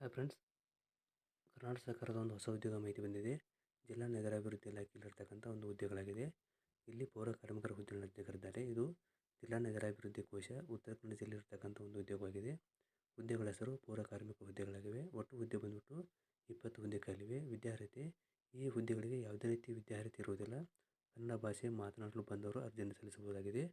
Hi friends Karnataka ಸರ್ಕಾರದ ಒಂದು ಹೊಸ ಉದ್ಯೋಗ ಮಾಹಿತಿ ಬಂದಿದೆ. ಜಿಲ್ಲಾ ನಗರಾಭಿವೃದ್ಧಿ ಇಲಾಖೆಯಲ್ಲಿರ್ತಕ್ಕಂಥ ಒಂದು ಹುದ್ದೆಗಳಾಗಿದೆ ಇಲ್ಲಿ ಪೌರ ಕಾರ್ಮಿಕರ ಹುದ್ದೆಗಳನ್ನು ತೆಗೆದಿದ್ದಾರೆ ಇದು ಜಿಲ್ಲಾ ನಗರಾಭಿವೃದ್ಧಿ ಕೋಶ ಉತ್ತರ ಕನ್ನಡ ಜಿಲ್ಲೆಯಲ್ಲಿರ್ತಕ್ಕಂಥ ಒಂದು ಉದ್ಯೋಗವಾಗಿದೆ. ಹುದ್ದೆಗಳ ಹೆಸರು ಪೌರ ಕಾರ್ಮಿಕ ಹುದ್ದೆಗಳಾಗಿವೆ. ಒಟ್ಟು ಹುದ್ದೆ ಬಂದ್ಬಿಟ್ಟು ಇಪ್ಪತ್ತು ಹುದ್ದೆ ಖಾಲಿವೆ. ವಿದ್ಯಾರ್ಹತೆ, ಈ ಹುದ್ದೆಗಳಿಗೆ ಯಾವುದೇ ರೀತಿ ವಿದ್ಯಾರ್ಹತೆ ಇರುವುದಿಲ್ಲ. ಕನ್ನಡ ಭಾಷೆ ಮಾತನಾಡಲು ಬಂದವರು ಅರ್ಜಿಯನ್ನು ಸಲ್ಲಿಸಬಹುದಾಗಿದೆ.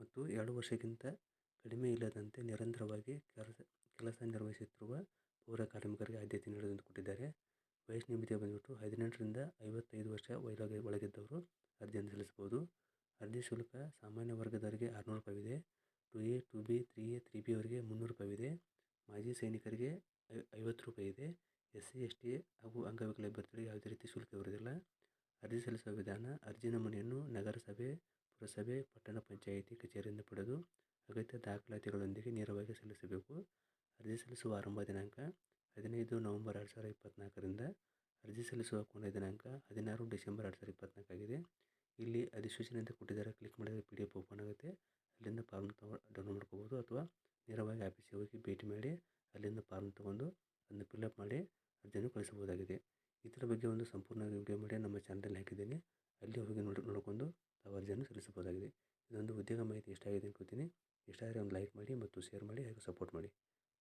ಮತ್ತು ಎರಡು ವರ್ಷಕ್ಕಿಂತ ಕಡಿಮೆ ಇಲ್ಲದಂತೆ ನಿರಂತರವಾಗಿ ಕೆಲಸ ಕೆಲಸ ನಿರ್ವಹಿಸುತ್ತಿರುವ ಪೌರ ಕಾರ್ಮಿಕರಿಗೆ ಆದ್ಯತೆ ನೀಡುವುದೆಂದು ಕೊಟ್ಟಿದ್ದಾರೆ. ವಯಸ್ಸು ಮಿತಿ ಬಂದ್ಬಿಟ್ಟು ಹದಿನೆಂಟರಿಂದ ಐವತ್ತೈದು ವರ್ಷ ಒಳಗೆ ಒಳಗಿದ್ದವರು ಅರ್ಜಿಯನ್ನು ಸಲ್ಲಿಸಬಹುದು. ಅರ್ಜಿ ಶುಲ್ಕ ಸಾಮಾನ್ಯ ವರ್ಗದವರಿಗೆ ಆರುನೂರು ರೂಪಾಯಿ ಇದೆ two A, two B, three A, three B ಅವರಿಗೆ ಮುನ್ನೂರು ರೂಪಾಯಿ ಇದೆ ಮಾಜಿ ಸೈನಿಕರಿಗೆ ಐವತ್ತು ರೂಪಾಯಿ ಇದೆ ಎಸ್ ಸಿ ಎಸ್ ಟಿ ಹಾಗೂ ಅಂಗವಿಕಲ ಅಭ್ಯರ್ಥಿಗಳಿಗೆ ಯಾವುದೇ ರೀತಿ ಶುಲ್ಕ ಇರುವುದಿಲ್ಲ. ಅರ್ಜಿ ಸಲ್ಲಿಸುವ ವಿಧಾನ ಅರ್ಜಿ ನಮೂನೆಯನ್ನು ನಗರಸಭೆ, ಪುರಸಭೆ, ಪಟ್ಟಣ ಪಂಚಾಯಿತಿ ಕಚೇರಿಯಿಂದ ಪಡೆದು ಅಗತ್ಯ ದಾಖಲಾತಿಗಳೊಂದಿಗೆ ನೇರವಾಗಿ ಸಲ್ಲಿಸಬೇಕು. ಅರ್ಜಿ ಸಲ್ಲಿಸುವ ಆರಂಭ ದಿನಾಂಕ ಹದಿನೈದು ನವಂಬರ್ ಎರಡು ಸಾವಿರದ ಇಪ್ಪತ್ತ್ನಾಲ್ಕರಿಂದ ಅರ್ಜಿ ಸಲ್ಲಿಸುವ ಕೊನೆಯ ದಿನಾಂಕ ಹದಿನಾರು ಡಿಸೆಂಬರ್ ಎರಡು ಸಾವಿರದ ಇಪ್ಪತ್ತ್ನಾಲ್ಕಾಗಿದೆ ಇಲ್ಲಿ ಅಧಿಸೂಚನೆ ಅಂತ ಕೊಟ್ಟಿದ್ದಾರೆ, ಕ್ಲಿಕ್ ಮಾಡಿದರೆ ಪಿ ಡಿ ಎಫ್ ಓಪನ್ ಆಗುತ್ತೆ. ಅಲ್ಲಿಂದ ಫಾರ್ಮ್ ಡೌನ್ಲೋಡ್ ಮಾಡ್ಕೋಬೋದು ಅಥವಾ ನೇರವಾಗಿ ಆಫೀಸಿಗೆ ಹೋಗಿ ಭೇಟಿ ಮಾಡಿ ಅಲ್ಲಿಂದ ಫಾರ್ಮ್ ತೊಗೊಂಡು ಅದನ್ನು ಫಿಲ್ಅಪ್ ಮಾಡಿ ಅರ್ಜಿಯನ್ನು ಕಳಿಸಬಹುದಾಗಿದೆ. ಇದರ ಬಗ್ಗೆ ಒಂದು ಸಂಪೂರ್ಣ ವಿಡಿಯೋ ಮಾಡಿ ನಮ್ಮ ಚಾನಲಲ್ಲಿ ಹಾಕಿದ್ದೀನಿ. ಅಲ್ಲಿ ಹೋಗಿ ನೋಡಿ, ನೋಡಿಕೊಂಡು ತಾವು ಅರ್ಜಿಯನ್ನು ಸಲ್ಲಿಸಬಹುದಾಗಿದೆ. ಇದೊಂದು ಉದ್ಯೋಗ ಮಾಹಿತಿ ಇಷ್ಟ ಆಗಿದೆ ಅನ್ಕೋತೀನಿ ಇಷ್ಟ ಆದರೆ ಒಂದು ಲೈಕ್ ಮಾಡಿ ಮತ್ತು ಶೇರ್ ಮಾಡಿ ಹಾಗೂ ಸಪೋರ್ಟ್ ಮಾಡಿ.